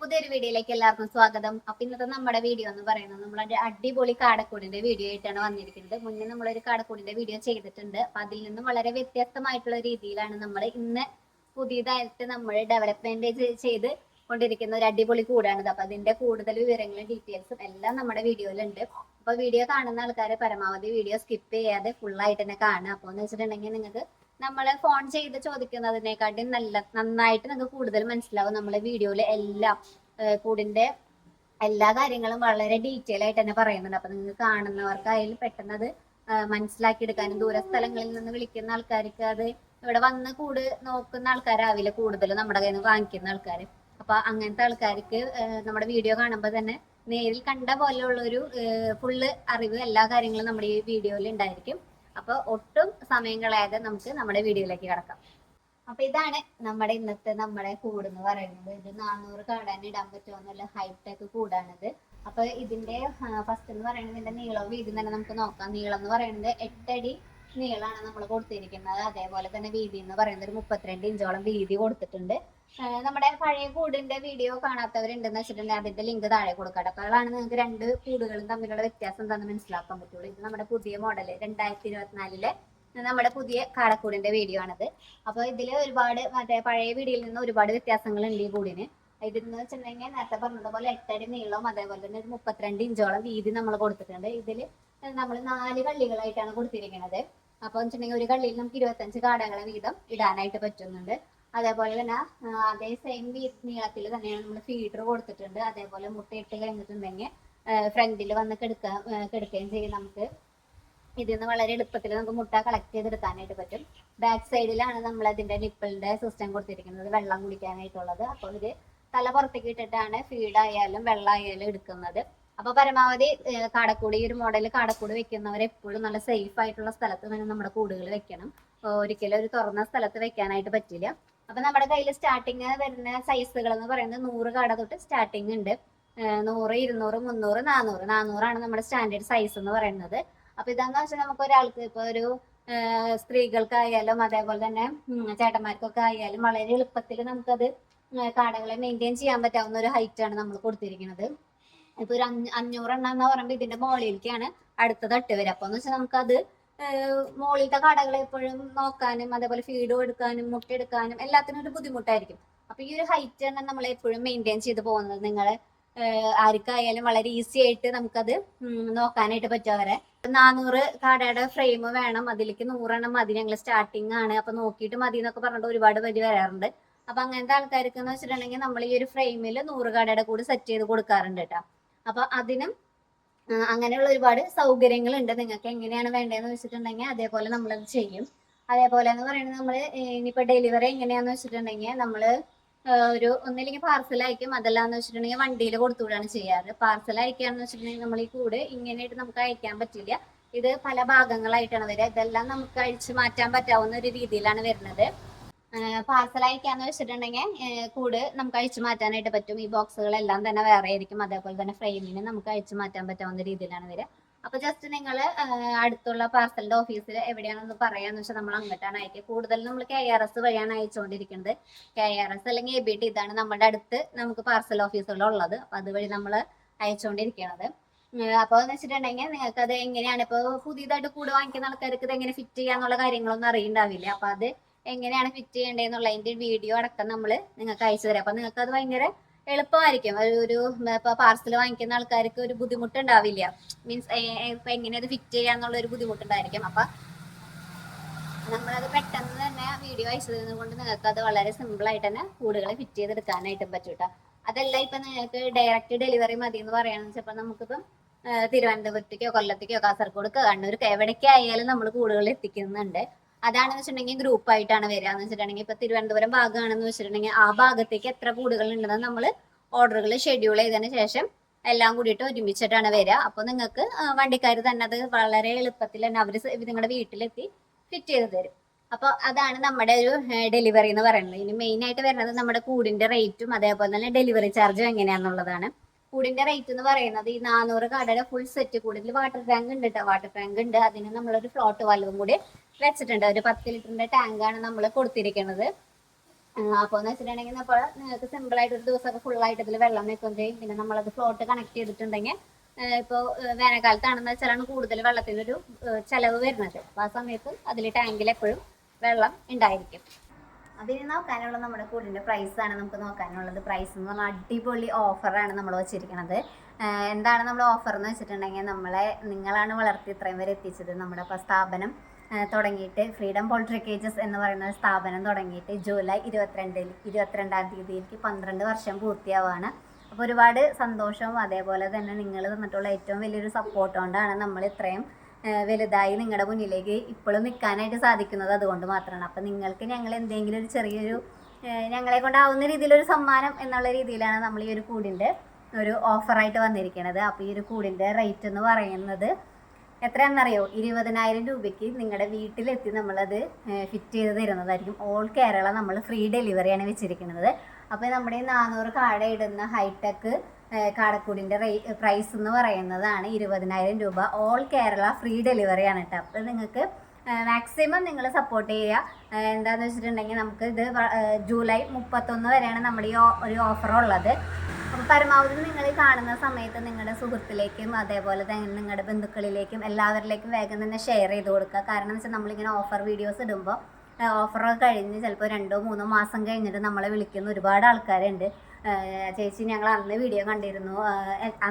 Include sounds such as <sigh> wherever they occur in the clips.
പുതിയൊരു വീഡിയോയിലേക്ക് എല്ലാവർക്കും സ്വാഗതം. അപ്പൊ ഇന്നത്തെ നമ്മുടെ വീഡിയോ എന്ന് പറയുന്നത് നമ്മളൊരു അടിപൊളി കാടക്കൂടിന്റെ വീഡിയോ ആയിട്ടാണ് വന്നിരിക്കുന്നത്. മുന്നേ നമ്മളൊരു കാടക്കൂടിന്റെ വീഡിയോ ചെയ്തിട്ടുണ്ട്. അപ്പൊ അതിൽ നിന്നും വളരെ വ്യത്യസ്തമായിട്ടുള്ള രീതിയിലാണ് നമ്മൾ ഇന്ന് പുതിയതായിട്ട് നമ്മൾ ഡെവലപ്മെന്റ് ചെയ്ത് കൊണ്ടിരിക്കുന്ന ഒരു അടിപൊളി കൂടാണിത്. അപ്പൊ അതിന്റെ കൂടുതൽ വിവരങ്ങളും ഡീറ്റെയിൽസും എല്ലാം നമ്മുടെ വീഡിയോയിലുണ്ട്. അപ്പൊ വീഡിയോ കാണുന്ന ആൾക്കാരെ പരമാവധി വീഡിയോ സ്കിപ്പ് ചെയ്യാതെ ഫുൾ ആയിട്ട് തന്നെ കാണുക. അപ്പൊ എന്ന് വെച്ചിട്ടുണ്ടെങ്കിൽ നിങ്ങൾക്ക് നമ്മൾ ഫോൺ ചെയ്ത് ചോദിക്കുന്നതിനെക്കാട്ടും നല്ല നന്നായിട്ട് നിങ്ങൾക്ക് കൂടുതൽ മനസ്സിലാവും നമ്മളെ വീഡിയോയിൽ എല്ലാം. കൂടിന്റെ എല്ലാ കാര്യങ്ങളും വളരെ ഡീറ്റെയിൽ ആയിട്ട് തന്നെ പറയുന്നുണ്ട്. അപ്പൊ നിങ്ങൾ കാണുന്നവർക്കായാലും പെട്ടെന്ന് അത് മനസ്സിലാക്കിയെടുക്കാനും ദൂര സ്ഥലങ്ങളിൽ നിന്ന് വിളിക്കുന്ന ആൾക്കാർക്ക് അത് ഇവിടെ വന്ന് കൂട് നോക്കുന്ന ആൾക്കാരാവില്ല കൂടുതലും നമ്മുടെ കയ്യിൽ നിന്ന് വാങ്ങിക്കുന്ന ആൾക്കാർ അപ്പൊ അങ്ങനത്തെ ആൾക്കാർക്ക് നമ്മുടെ വീഡിയോ കാണുമ്പോൾ തന്നെ നേരിൽ കണ്ട പോലെയുള്ള ഒരു ഫുള്ള് അറിവ് എല്ലാ കാര്യങ്ങളും നമ്മുടെ ഈ വീഡിയോയിൽ ഉണ്ടായിരിക്കും. അപ്പൊ ഒട്ടും സമയം കളയാതെ നമുക്ക് നമ്മുടെ വീഡിയോയിലേക്ക് കടക്കാം. അപ്പൊ ഇതാണ് നമ്മുടെ ഇന്നത്തെ നമ്മുടെ കൂട് എന്ന് പറയുന്നത്. ഇത് നാനൂറ് കാടാൻ ഇടാൻ പറ്റുമെന്നുള്ള ഹൈടെക് കൂടാണിത്. അപ്പൊ ഇതിന്റെ ഫസ്റ്റ് എന്ന് പറയുന്നത് ഇതിന്റെ നീളവും വീതി തന്നെ നമുക്ക് നോക്കാം. നീളം എന്ന് പറയുന്നത് എട്ടടി നീളമാണ് നമ്മൾ കൊടുത്തിരിക്കുന്നത്. അതേപോലെ തന്നെ വീതി എന്ന് പറയുന്നത് ഒരു മുപ്പത്തിരണ്ട് ഇഞ്ചോളം വീതി കൊടുത്തിട്ടുണ്ട്. നമ്മുടെ പഴയ കൂടിന്റെ വീഡിയോ കാണാത്തവരുണ്ടെന്ന് വെച്ചിട്ടുണ്ടെങ്കിൽ അതിന്റെ ലിങ്ക് താഴെ കൊടുക്കട്ടെ. അപ്പോഴാണ് നിങ്ങൾക്ക് രണ്ട് കൂടുകളും തമ്മിലുള്ള വ്യത്യാസം എന്താണെന്ന് മനസ്സിലാക്കാൻ പറ്റുള്ളൂ. ഇത് നമ്മുടെ പുതിയ മോഡൽ രണ്ടായിരത്തി ഇരുപത്തിനാലിലെ നമ്മുടെ പുതിയ കാടക്കൂടിന്റെ വീഡിയോ ആണിത്. അപ്പൊ ഇതിൽ ഒരുപാട് മറ്റേ പഴയ വീഡിയോയിൽ നിന്ന് ഒരുപാട് വ്യത്യാസങ്ങൾ ഉണ്ട് ഈ കൂടിന്. ഇതെന്ന് വെച്ചിട്ടുണ്ടെങ്കിൽ നേരത്തെ പറഞ്ഞതുപോലെ എട്ടടി നീളവും അതേപോലെ തന്നെ മുപ്പത്തിരണ്ട് ഇഞ്ചോളം വീതി നമ്മൾ കൊടുത്തിട്ടുണ്ട്. ഇതിൽ നമ്മൾ നാല് കള്ളികളായിട്ടാണ് കൊടുത്തിരിക്കുന്നത് അപ്പൊ വെച്ചിട്ടുണ്ടെങ്കിൽ ഒരു കള്ളിയിൽ നമുക്ക് ഇരുപത്തഞ്ച് കാടകളെ വീതം ഇടാനായിട്ട് പറ്റുന്നുണ്ട്. അതേപോലെ തന്നെ അതേ സെയിം നീളത്തിൽ തന്നെയാണ് നമ്മൾ ഫീഡർ കൊടുത്തിട്ടുണ്ട്. അതേപോലെ മുട്ടയിട്ട് കഴിഞ്ഞിട്ടുണ്ടെങ്കിൽ ഫ്രണ്ടിൽ വന്ന് കെടുക്കാൻ കെടുക്കുകയും ചെയ്യും നമുക്ക്. ഇതിൽ നിന്ന് വളരെ എളുപ്പത്തിൽ നമുക്ക് മുട്ട കളക്ട് ചെയ്തെടുക്കാനായിട്ട് പറ്റും. ബാക്ക് സൈഡിലാണ് നമ്മൾ അതിന്റെ നിപ്പിളിന്റെ സിസ്റ്റം കൊടുത്തിരിക്കുന്നത് വെള്ളം കുടിക്കാനായിട്ടുള്ളത്. അപ്പോൾ ഇത് തല പുറത്തേക്ക് ഇട്ടിട്ടാണ് ഫീഡ് ആയാലും വെള്ളം ആയാലും എടുക്കുന്നത്. അപ്പൊ പരമാവധി കാടക്കൂടി ഒരു മോഡലിൽ കാടക്കൂട് വെക്കുന്നവർ എപ്പോഴും നല്ല സേഫ് ആയിട്ടുള്ള സ്ഥലത്ത് തന്നെ നമ്മുടെ കൂടുകൾ വെക്കണം. ഒരിക്കലും ഒരു തുറന്ന സ്ഥലത്ത് വെക്കാനായിട്ട് പറ്റില്ല. അപ്പൊ നമ്മുടെ കയ്യിൽ സ്റ്റാർട്ടിങ് വരുന്ന സൈസുകൾ എന്ന് പറയുന്നത് നൂറ് കാട തൊട്ട് സ്റ്റാർട്ടിങ് ഉണ്ട്. നൂറ് ഇരുന്നൂറ് മുന്നൂറ് നാനൂറ് നാനൂറാണ് നമ്മുടെ സ്റ്റാൻഡേർഡ് സൈസ് എന്ന് പറയുന്നത്. അപ്പൊ ഇതാന്ന് വെച്ചാൽ നമുക്ക് ഒരാൾക്ക് ഇപ്പൊ ഒരു സ്ത്രീകൾക്കായാലും അതേപോലെ തന്നെ ചേട്ടന്മാർക്കൊക്കെ ആയാലും വളരെ എളുപ്പത്തിൽ നമുക്കത് കാടകളെ മെയിന്റെയിൻ ചെയ്യാൻ പറ്റാവുന്ന ഒരു ഹൈറ്റ് ആണ് നമ്മൾ കൊടുത്തിരിക്കുന്നത്. ഇപ്പൊ ഒരു അഞ്ഞ അഞ്ഞൂറെണ്ണം എന്ന് പറയുമ്പോൾ ഇതിന്റെ മോളിലേക്കാണ് അടുത്ത തട്ട് വരിക അപ്പൊ എന്ന് വെച്ചാൽ നമുക്കത് ഏഹ്, മുകളിലത്തെ കടകൾ എപ്പോഴും നോക്കാനും അതേപോലെ ഫീഡ് കൊടുക്കാനും മുട്ട എടുക്കാനും എല്ലാത്തിനും ഒരു ബുദ്ധിമുട്ടായിരിക്കും. അപ്പൊ ഈ ഒരു ഹൈറ്റ് തന്നെ നമ്മൾ എപ്പോഴും മെയിന്റെയിൻ ചെയ്ത് പോകുന്നത് നിങ്ങളെ ആർക്കായാലും വളരെ ഈസി ആയിട്ട് നമുക്കത് നോക്കാനായിട്ട് പറ്റും അവരെ. നാനൂറ് കടയുടെ ഫ്രെയിം വേണം. അതിലേക്ക് നൂറെണ്ണം മതി. ഞങ്ങൾ സ്റ്റാർട്ടിങ് ആണ്. അപ്പൊ നോക്കിയിട്ട് മതി എന്നൊക്കെ പറഞ്ഞിട്ട് ഒരുപാട് പേര് വരാറുണ്ട്. അപ്പൊ അങ്ങനത്തെ ആൾക്കാർക്ക് എന്ന് വെച്ചിട്ടുണ്ടെങ്കിൽ നമ്മൾ ഈ ഒരു ഫ്രെയിമിൽ നൂറ് കടയുടെ കൂടി സെറ്റ് ചെയ്ത് കൊടുക്കാറുണ്ട് കേട്ടോ. അപ്പൊ അതിനും അങ്ങനെയുള്ള ഒരുപാട് സൗകര്യങ്ങൾ ഉണ്ട് നിങ്ങൾക്ക് എങ്ങനെയാണ് വേണ്ടതെന്ന് വെച്ചിട്ടുണ്ടെങ്കിൽ അതേപോലെ നമ്മളത് ചെയ്യും. അതേപോലെ എന്ന് പറയുന്നത് നമ്മൾ ഇനിയിപ്പോ ഡെലിവറി എങ്ങനെയാന്ന് വെച്ചിട്ടുണ്ടെങ്കിൽ നമ്മൾ ഒരു ഒന്നില്ലെങ്കിൽ പാർസൽ അയക്കും. അതല്ലാന്ന് വെച്ചിട്ടുണ്ടെങ്കിൽ വണ്ടിയിൽ കൊടുത്തുവിടാണ് ചെയ്യാറ്. പാർസൽ അയക്കാന്ന് വെച്ചിട്ടുണ്ടെങ്കിൽ നമ്മൾ ഈ കൂട് ഇങ്ങനെയായിട്ട് നമുക്ക് അയക്കാൻ പറ്റില്ല. ഇത് പല ഭാഗങ്ങളായിട്ടാണ് വരിക. ഇതെല്ലാം നമുക്ക് അഴിച്ചു മാറ്റാൻ പറ്റാവുന്ന ഒരു രീതിയിലാണ് വരുന്നത്. പാർസൽ അയക്കാന്ന് വെച്ചിട്ടുണ്ടെങ്കിൽ കൂട് നമുക്ക് അഴിച്ചു മാറ്റാനായിട്ട് പറ്റും. ഈ ബോക്സുകളെല്ലാം തന്നെ വേറെ ആയിരിക്കും. അതേപോലെ തന്നെ ഫ്രെയിമിന് നമുക്ക് അഴിച്ചു മാറ്റാൻ പറ്റാവുന്ന രീതിയിലാണ് വരിക. അപ്പൊ ജസ്റ്റ് നിങ്ങൾ അടുത്തുള്ള പാർസലിന്റെ ഓഫീസിൽ എവിടെയാണെന്ന് പറയാന്ന് വെച്ചാൽ നമ്മൾ അങ്ങോട്ടാണ് അയക്കുക. കൂടുതൽ നമ്മൾ കെ ആർ എസ് വഴിയാണ് അയച്ചുകൊണ്ടിരിക്കുന്നത്. കെ ആർ എസ് അല്ലെങ്കിൽ എ ബി ടി ഇതാണ് നമ്മുടെ അടുത്ത് നമുക്ക് പാർസൽ ഓഫീസുകളുള്ളത് അപ്പൊ അതുവഴി നമ്മൾ അയച്ചുകൊണ്ടിരിക്കുന്നത് അപ്പോൾ എന്ന് വെച്ചിട്ടുണ്ടെങ്കിൽ നിങ്ങൾക്ക് അത് എങ്ങനെയാണ്? ഇപ്പോൾ പുതിയതായിട്ട് കൂട് വാങ്ങിക്കുന്ന ആൾക്കാർക്ക് ഇത് എങ്ങനെ ഫിറ്റ് ചെയ്യാന്നുള്ള കാര്യങ്ങളൊന്നും അറിയണ്ടാവില്ല. അപ്പൊ അത് എങ്ങനെയാണ് ഫിറ്റ് ചെയ്യേണ്ടതെന്നുള്ളതിന്റെ വീഡിയോ അടക്കം നമ്മൾ നിങ്ങൾക്ക് അയച്ചു തരാം. അപ്പൊ നിങ്ങൾക്ക് അത് ഭയങ്കര എളുപ്പമായിരിക്കും. ഒരു ഒരു ഇപ്പൊ പാർസൽ വാങ്ങിക്കുന്ന ആൾക്കാർക്ക് ഒരു ബുദ്ധിമുട്ടുണ്ടാവില്ല. മീൻസ് ഇപ്പൊ എങ്ങനെ അത് ഫിറ്റ് ചെയ്യാന്നുള്ള ഒരു ബുദ്ധിമുട്ടുണ്ടായിരിക്കും. അപ്പൊ നമ്മളത് പെട്ടെന്ന് തന്നെ വീഡിയോ അയച്ചു തരുന്നത് കൊണ്ട് നിങ്ങൾക്ക് അത് വളരെ സിമ്പിൾ ആയിട്ട് തന്നെ കൂടുതൽ ഫിറ്റ് ചെയ്തെടുക്കാനായിട്ടും പറ്റും കേട്ടോ അതല്ല ഇപ്പൊ നിങ്ങൾക്ക് ഡയറക്റ്റ് ഡെലിവറി മതി എന്ന് പറയുകയാണെന്ന് വെച്ചപ്പോൾ നമുക്കിപ്പം ആ, തിരുവനന്തപുരത്തേക്കോ കൊല്ലത്തേക്കോ കാസർഗോഡ് കണ്ണൂർക്ക് എവിടേക്കായാലും നമ്മൾ കൂടുകൾ എത്തിക്കുന്നുണ്ട്. അതാണെന്ന് വെച്ചിട്ടുണ്ടെങ്കിൽ ഗ്രൂപ്പ് ആയിട്ടാണ് വരിക എന്ന് വെച്ചിട്ടുണ്ടെങ്കിൽ ഇപ്പൊ തിരുവനന്തപുരം ഭാഗമാണെന്ന് വെച്ചിട്ടുണ്ടെങ്കിൽ ആ ഭാഗത്തേക്ക് എത്ര കൂടുകൾ ഉണ്ടെന്ന് നമ്മൾ ഓർഡറുകൾ ഷെഡ്യൂൾ ചെയ്തതിന് ശേഷം എല്ലാം കൂടിയിട്ട് ഒരുമിച്ചിട്ടാണ് വരിക അപ്പൊ നിങ്ങൾക്ക് വണ്ടിക്കാർ തന്നെ അത് വളരെ എളുപ്പത്തിൽ തന്നെ അവർ നിങ്ങളുടെ വീട്ടിലെത്തി ഫിറ്റ് ചെയ്ത് തരും. അപ്പോൾ അതാണ് നമ്മുടെ ഒരു ഡെലിവറി എന്ന് പറയുന്നത്. ഇനി മെയിൻ ആയിട്ട് വരുന്നത് നമ്മുടെ കൂടിന്റെ റേറ്റും അതേപോലെ തന്നെ ഡെലിവറി ചാർജും എങ്ങനെയാണെന്നുള്ളതാണ് കൂടിന്റെ റേറ്റ് എന്ന് പറയുന്നത് ഈ നാനൂറ് കടയുടെ ഫുൾ സെറ്റ് കൂടുതൽ വാട്ടർ ടാങ്ക് ഉണ്ട് കേട്ടോ വാട്ടർ ടാങ്ക് ഉണ്ട്. അതിന് നമ്മളൊരു ഫ്ലോട്ട് വാൽവും കൂടി വെച്ചിട്ടുണ്ട്. ഒരു പത്ത് ലിറ്ററിന്റെ ടാങ്കാണ് നമ്മൾ കൊടുത്തിരിക്കുന്നത് അപ്പോൾ എന്ന് വെച്ചിട്ടുണ്ടെങ്കിൽ ഇപ്പോൾ നിങ്ങൾക്ക് സിമ്പിൾ ആയിട്ട് ഒരു ദിവസമൊക്കെ ഫുള്ളായിട്ട് ഇതിൽ വെള്ളം വെക്കുകയും ചെയ്യും. പിന്നെ നമ്മളത് ഫ്ലോട്ട് കണക്ട് ചെയ്തിട്ടുണ്ടെങ്കിൽ ഇപ്പോൾ വേനൽക്കാലത്താണെന്ന് വെച്ചാലാണ് കൂടുതൽ വെള്ളത്തിനൊരു ചിലവ് വരുന്നത്. അപ്പോൾ ആ സമയത്ത് അതിൽ ടാങ്കിൽ എപ്പോഴും വെള്ളം ഉണ്ടായിരിക്കും. അതിന് നോക്കാനുള്ള നമ്മുടെ കൂടിന്റെ ആണ് നമുക്ക് നോക്കാനുള്ളത്. പ്രൈസ് എന്ന് പറഞ്ഞാൽ അടിപൊളി ഓഫറാണ് നമ്മൾ വെച്ചിരിക്കുന്നത് എന്താണ് നമ്മൾ ഓഫർ എന്ന് വെച്ചിട്ടുണ്ടെങ്കിൽ നമ്മളെ നിങ്ങളാണ് വളർത്തി ഇത്രയും വരെ എത്തിച്ചത്. നമ്മുടെ സ്ഥാപനം തുടങ്ങിയിട്ട് ഫ്രീഡം പോൾട്രി കേജസ് എന്ന് പറയുന്ന സ്ഥാപനം തുടങ്ങിയിട്ട് ജൂലൈ ഇരുപത്തിരണ്ടിൽ ഇരുപത്തിരണ്ടാം തീയതിയിലേക്ക് പന്ത്രണ്ട് വർഷം പൂർത്തിയാവാണ് അപ്പോൾ ഒരുപാട് സന്തോഷവും അതേപോലെ തന്നെ നിങ്ങൾ തന്നിട്ടുള്ള ഏറ്റവും വലിയൊരു സപ്പോർട്ട് കൊണ്ടാണ് നമ്മൾ ഇത്രയും വലുതായി നിങ്ങളുടെ മുന്നിലേക്ക് ഇപ്പോഴും നിൽക്കാനായിട്ട് സാധിക്കുന്നത് അതുകൊണ്ട് മാത്രമാണ്. അപ്പം നിങ്ങൾക്ക് ഞങ്ങൾ എന്തെങ്കിലും ഒരു ചെറിയൊരു ഞങ്ങളെ കൊണ്ടാവുന്ന രീതിയിലൊരു സമ്മാനം എന്നുള്ള രീതിയിലാണ് നമ്മൾ ഈ ഒരു കൂടിന്റെ ഒരു ഓഫറായിട്ട് വന്നിരിക്കുന്നത് അപ്പോൾ ഈ ഒരു കൂടിന്റെ റേറ്റ് എന്ന് പറയുന്നത് എത്രയാണെന്നറിയോ? ഇരുപതിനായിരം രൂപയ്ക്ക് നിങ്ങളുടെ വീട്ടിലെത്തി നമ്മളത് ഫിറ്റ് ചെയ്ത് തരുന്നതായിരിക്കും. ഓൾ കേരള നമ്മൾ ഫ്രീ ഡെലിവറിയാണ് വെച്ചിരിക്കുന്നത്. അപ്പോൾ നമ്മുടെ നാനൂറ് കാട ഇടുന്ന ഹൈടെക് കാടക്കൂടിന്റെ റേ പ്രൈസ് എന്ന് പറയുന്നതാണ് ഇരുപതിനായിരം രൂപ. ഓൾ കേരള ഫ്രീ ഡെലിവറിയാണ് കേട്ടോ. അപ്പോൾ നിങ്ങൾക്ക് മാക്സിമം നിങ്ങൾ സപ്പോർട്ട് ചെയ്യുക എന്താണെന്ന് വെച്ചിട്ടുണ്ടെങ്കിൽ നമുക്ക് ഇത് ജൂലൈ മുപ്പത്തൊന്ന് വരെയാണ് നമ്മുടെ ഈ ഒരു ഓഫർ ഉള്ളത് അപ്പോൾ പരമാവധി നിങ്ങൾ കാണുന്ന സമയത്ത് നിങ്ങളുടെ സുഹൃത്തിലേക്കും അതേപോലെ തന്നെ നിങ്ങളുടെ ബന്ധുക്കളിലേക്കും എല്ലാവരിലേക്കും വേഗം തന്നെ ഷെയർ ചെയ്ത് കൊടുക്കുക. കാരണം എന്ന് വെച്ചാൽ നമ്മളിങ്ങനെ ഓഫർ വീഡിയോസ് ഇടുമ്പോൾ ഓഫറൊക്കെ കഴിഞ്ഞ് ചിലപ്പോൾ രണ്ടോ മൂന്നോ മാസം കഴിഞ്ഞിട്ട് നമ്മളെ വിളിക്കുന്ന ഒരുപാട് ആൾക്കാരുണ്ട്. ചേച്ചി ഞങ്ങൾ അന്ന് വീഡിയോ കണ്ടിരുന്നു.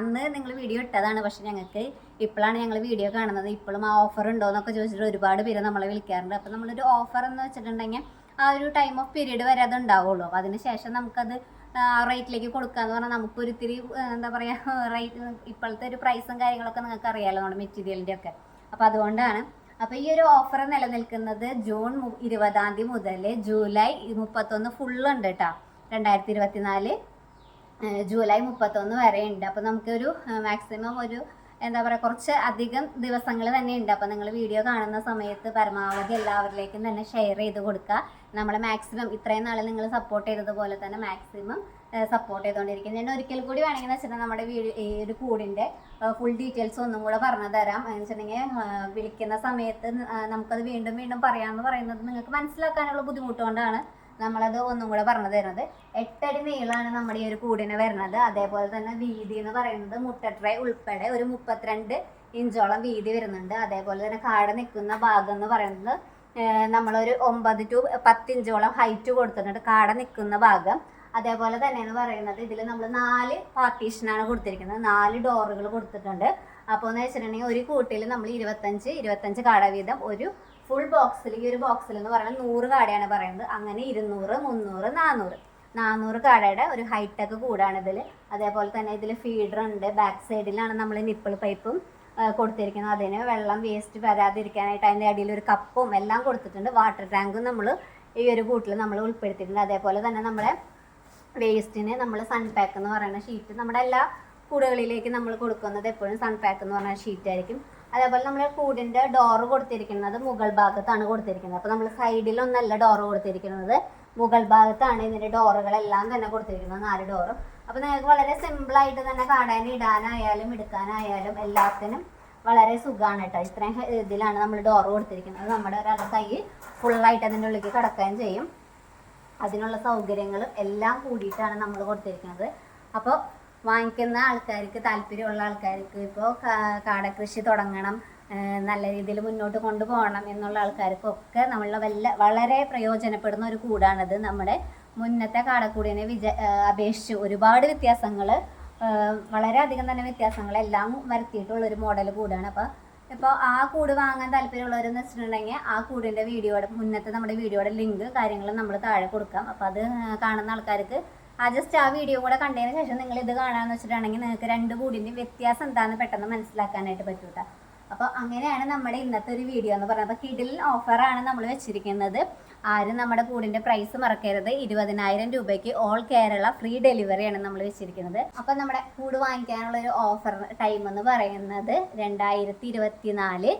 അന്ന് നിങ്ങൾ വീഡിയോ ഇട്ടതാണ്. പക്ഷെ ഞങ്ങൾക്ക് ഇപ്പോഴാണ് ഞങ്ങൾ വീഡിയോ കാണുന്നത്. ഇപ്പോഴും ആ ഓഫർ ഉണ്ടോ എന്നൊക്കെ ചോദിച്ചിട്ട് ഒരുപാട് പേര് നമ്മളെ വിളിക്കാറുണ്ട്. അപ്പോൾ നമ്മളൊരു ഓഫർ എന്ന് വെച്ചിട്ടുണ്ടെങ്കിൽ ആ ഒരു ടൈം ഓഫ് പീരീഡ് വരെ അത് ഉണ്ടാവുള്ളൂ. അപ്പോൾ അതിന് ശേഷം നമുക്കത് ആ കൊടുക്കുക എന്ന് പറഞ്ഞാൽ നമുക്കൊരു ഇത്തിരി എന്താ പറയുക റേറ്റ് <laughs> ഇപ്പോഴത്തെ ഒരു പ്രൈസും കാര്യങ്ങളൊക്കെ നിങ്ങൾക്ക് അറിയാലോ നമ്മുടെ മെറ്റീരിയലിന്റെ ഒക്കെ. അപ്പോൾ അതുകൊണ്ടാണ്. അപ്പോൾ ഈ ഒരു ഓഫർ നിലനിൽക്കുന്നത് ജൂൺ ഇരുപതാം തീയതി മുതൽ ജൂലൈ മുപ്പത്തൊന്ന് ഫുള്ള് ഉണ്ട് കേട്ടോ രണ്ടായിരത്തി ഇരുപത്തിനാല് ജൂലൈ മുപ്പത്തൊന്ന് വരെ ഉണ്ട്. അപ്പോൾ നമുക്കൊരു മാക്സിമം ഒരു എന്താ പറയുക കുറച്ച് അധികം ദിവസങ്ങൾ തന്നെ ഉണ്ട്. അപ്പോൾ നിങ്ങൾ വീഡിയോ കാണുന്ന സമയത്ത് പരമാവധി എല്ലാവരിലേക്കും തന്നെ ഷെയർ ചെയ്ത് കൊടുക്കുക നമ്മളെ മാക്സിമം ഇത്രയും നാൾ നിങ്ങൾ സപ്പോർട്ട് ചെയ്തതുപോലെ തന്നെ മാക്സിമം സപ്പോർട്ട് ചെയ്തുകൊണ്ടിരിക്കും ഞാൻ ഒരിക്കൽ കൂടി വേണമെങ്കിൽ വെച്ചിട്ടുണ്ടെങ്കിൽ നമ്മുടെ ഈ ഒരു കൂടിന്റെ ഫുൾ ഡീറ്റെയിൽസ് ഒന്നും കൂടെ പറഞ്ഞു തരാം. എന്ന് വെച്ചിട്ടുണ്ടെങ്കിൽ വിളിക്കുന്ന സമയത്ത് നമുക്കത് വീണ്ടും വീണ്ടും പറയാമെന്ന് പറയുന്നത് നിങ്ങൾക്ക് മനസ്സിലാക്കാനുള്ള ബുദ്ധിമുട്ടുകൊണ്ടാണ് നമ്മളത് ഒന്നും കൂടെ പറഞ്ഞു തരുന്നത്. എട്ടടി നീളമാണ് നമ്മുടെ ഈ ഒരു കൂടിന് വരുന്നത്. അതേപോലെ തന്നെ വീതി എന്ന് പറയുന്നത് മുട്ടട്ട ഉൾപ്പെടെ ഒരു മുപ്പത്തിരണ്ട് ഇഞ്ചോളം വീതി വരുന്നുണ്ട്. അതേപോലെ തന്നെ കാട നിൽക്കുന്ന ഭാഗം എന്ന് പറയുന്നത് നമ്മളൊരു ഒമ്പത് ടു പത്തിഞ്ചോളം ഹൈറ്റ് കൊടുത്തിട്ടുണ്ട്. കാട നിൽക്കുന്ന ഭാഗം. അതേപോലെ തന്നെ എന്ന് പറയുന്നത്. ഇതിൽ നമ്മൾ നാല് പാർട്ടീഷനാണ് കൊടുത്തിരിക്കുന്നത്. നാല് ഡോറുകൾ കൊടുത്തിട്ടുണ്ട്. അപ്പോൾ എന്ന് വെച്ചിട്ടുണ്ടെങ്കിൽ ഒരു കൂട്ടിൽ നമ്മൾ ഇരുപത്തഞ്ച് ഇരുപത്തഞ്ച് കാട വീതം ഒരു ഫുൾ ബോക്സിൽ ഈ ഒരു ബോക്സിൽ എന്ന് പറയുന്നത് നൂറ് കാടയാണ് പറയുന്നത്. അങ്ങനെ ഇരുന്നൂറ് മുന്നൂറ് നാനൂറ് നാനൂറ് കാടയുടെ ഒരു ഹൈടെക് കൂടാണ് ഇതിൽ അതേപോലെ തന്നെ ഇതിൽ ഫീഡർ ഉണ്ട്. ബാക്ക് സൈഡിലാണ് നമ്മൾ നിപ്പിൾ പൈപ്പും കൊടുത്തിരിക്കുന്നത്. അതിന് വെള്ളം വേസ്റ്റ് വരാതിരിക്കാനായിട്ട് അതിന്റെ അടിയിൽ ഒരു കപ്പും എല്ലാം കൊടുത്തിട്ടുണ്ട്. വാട്ടർ ടാങ്കും നമ്മൾ ഈ ഒരു കൂട്ടിൽ നമ്മൾ ഉൾപ്പെടുത്തിയിട്ടുണ്ട്. അതേപോലെ തന്നെ നമ്മുടെ വേസ്റ്റിന് നമ്മൾ സൺപാക്ക് എന്ന് പറയുന്ന ഷീറ്റ് നമ്മുടെ എല്ലാ കൂടുകളിലേക്ക് നമ്മൾ കൊടുക്കുന്നത് എപ്പോഴും സൺപാക്ക് എന്ന് പറയുന്ന ഷീറ്റ് ആയിരിക്കും. അതേപോലെ നമ്മൾ കൂടിന്റെ ഡോറ് കൊടുത്തിരിക്കുന്നത് മുകൾ ഭാഗത്താണ് കൊടുത്തിരിക്കുന്നത്. അപ്പോൾ നമ്മൾ സൈഡിലൊന്നല്ല ഡോറ് കൊടുത്തിരിക്കുന്നത്. മുകൾ ഭാഗത്താണ് ഇതിന്റെ ഡോറുകളെല്ലാം തന്നെ കൊടുത്തിരിക്കുന്നത്. നാല് ഡോറും അപ്പോൾ നിങ്ങൾക്ക് വളരെ സിമ്പിളായിട്ട് തന്നെ കാണാൻ ഇടാനായാലും എടുക്കാനായാലും എല്ലാത്തിനും വളരെ സുഖമാണ് കേട്ടോ. ഇത്രയും ഇതിലാണ് നമ്മൾ ഡോർ കൊടുത്തിരിക്കുന്നത്. നമ്മുടെ ഒരാളുടെ കൈ ഫുള്ളായിട്ട് അതിന്റെ ഉള്ളിലേക്ക് കിടക്കുകയും ചെയ്യും. അതിനുള്ള സൗകര്യങ്ങളും എല്ലാം കൂടിയിട്ടാണ് നമ്മൾ കൊടുത്തിരിക്കുന്നത്. അപ്പോൾ വാങ്ങിക്കുന്ന ആൾക്കാർക്ക് താല്പര്യമുള്ള ആൾക്കാർക്ക് ഇപ്പോൾ കാടകൃഷി തുടങ്ങണം നല്ല രീതിയിൽ മുന്നോട്ട് കൊണ്ടുപോകണം എന്നുള്ള ആൾക്കാർക്കൊക്കെ നമ്മളെ വല്ല വളരെ പ്രയോജനപ്പെടുന്ന ഒരു കൂടാണിത് നമ്മുടെ മുന്നത്തെ കാടക്കൂടിനെ ഏഹ് അപേക്ഷിച്ച് ഒരുപാട് വ്യത്യാസങ്ങൾ വളരെയധികം തന്നെ വ്യത്യാസങ്ങൾ എല്ലാം വരുത്തിയിട്ടുള്ള ഒരു മോഡൽ കൂടാണ്. അപ്പോൾ ഇപ്പോൾ ആ കൂട് വാങ്ങാൻ താല്പര്യമുള്ളവരെന്ന് വെച്ചിട്ടുണ്ടെങ്കിൽ ആ കൂടിന്റെ വീഡിയോയുടെ മുന്നത്തെ നമ്മുടെ വീഡിയോയുടെ ലിങ്ക് കാര്യങ്ങൾ നമ്മൾ താഴെ കൊടുക്കാം. അപ്പോൾ അത് കാണുന്ന ആൾക്കാർക്ക് ആ ജസ്റ്റ് ആ വീഡിയോ കൂടെ കണ്ടതിന് ശേഷം നിങ്ങൾ ഇത് കാണാമെന്ന് വെച്ചിട്ടുണ്ടെങ്കിൽ നിങ്ങൾക്ക് രണ്ട് കൂടിന്റെ വ്യത്യാസം എന്താണെന്ന് പെട്ടെന്ന് മനസ്സിലാക്കാനായിട്ട് പറ്റും കേട്ടോ അപ്പോൾ അങ്ങനെയാണ് നമ്മുടെ ഇന്നത്തെ ഒരു വീഡിയോ എന്ന് പറയുന്നത്. അപ്പോൾ കിഡിൽ ഓഫറാണ് നമ്മൾ വെച്ചിരിക്കുന്നത്. ആരും നമ്മുടെ കൂടിന്റെ പ്രൈസ് മറക്കരുത്. ഇരുപതിനായിരം രൂപയ്ക്ക് ഓൾ കേരള ഫ്രീ ഡെലിവറിയാണ് നമ്മൾ വെച്ചിരിക്കുന്നത്. അപ്പോൾ നമ്മുടെ കൂട് വാങ്ങിക്കാനുള്ള ഒരു ഓഫർ ടൈം എന്ന് പറയുന്നത് രണ്ടായിരത്തി ഇരുപത്തിനാല്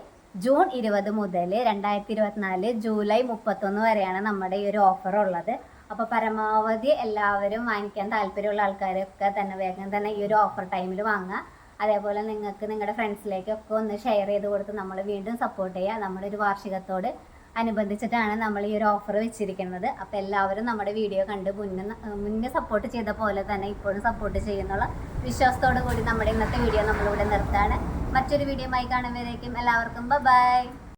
ജൂൺ ഇരുപത് മുതൽ രണ്ടായിരത്തി ഇരുപത്തിനാല് ജൂലൈ മുപ്പത്തൊന്ന് വരെയാണ് നമ്മുടെ ഈ ഒരു ഓഫർ ഉള്ളത്. അപ്പോൾ പരമാവധി എല്ലാവരും വാങ്ങിക്കാൻ താല്പര്യമുള്ള ആൾക്കാരൊക്കെ തന്നെ വേഗം തന്നെ ഈ ഒരു ഓഫർ ടൈമിൽ വാങ്ങുക. അതേപോലെ നിങ്ങൾക്ക് നിങ്ങളുടെ ഫ്രണ്ട്സിലേക്കൊക്കെ ഒന്ന് ഷെയർ ചെയ്ത് കൊടുത്ത് നമ്മൾ വീണ്ടും സപ്പോർട്ട് ചെയ്യുക. നമ്മുടെ ഒരു വാർഷികത്തോട് അനുബന്ധിച്ചിട്ടാണ് നമ്മൾ ഈ ഒരു ഓഫർ വെച്ചിരിക്കുന്നത്. അപ്പോൾ എല്ലാവരും നമ്മുടെ വീഡിയോ കണ്ട് മുന്നേ മുന്നേ സപ്പോർട്ട് ചെയ്ത പോലെ തന്നെ ഇപ്പോഴും സപ്പോർട്ട് ചെയ്യുന്നുള്ള വിശ്വാസത്തോടു കൂടി നമ്മുടെ ഇന്നത്തെ വീഡിയോ നമ്മളിവിടെ നിർത്താണ് മറ്റൊരു വീഡിയോ ആയി കാണുമ്പോഴേക്കും എല്ലാവർക്കും ബൈ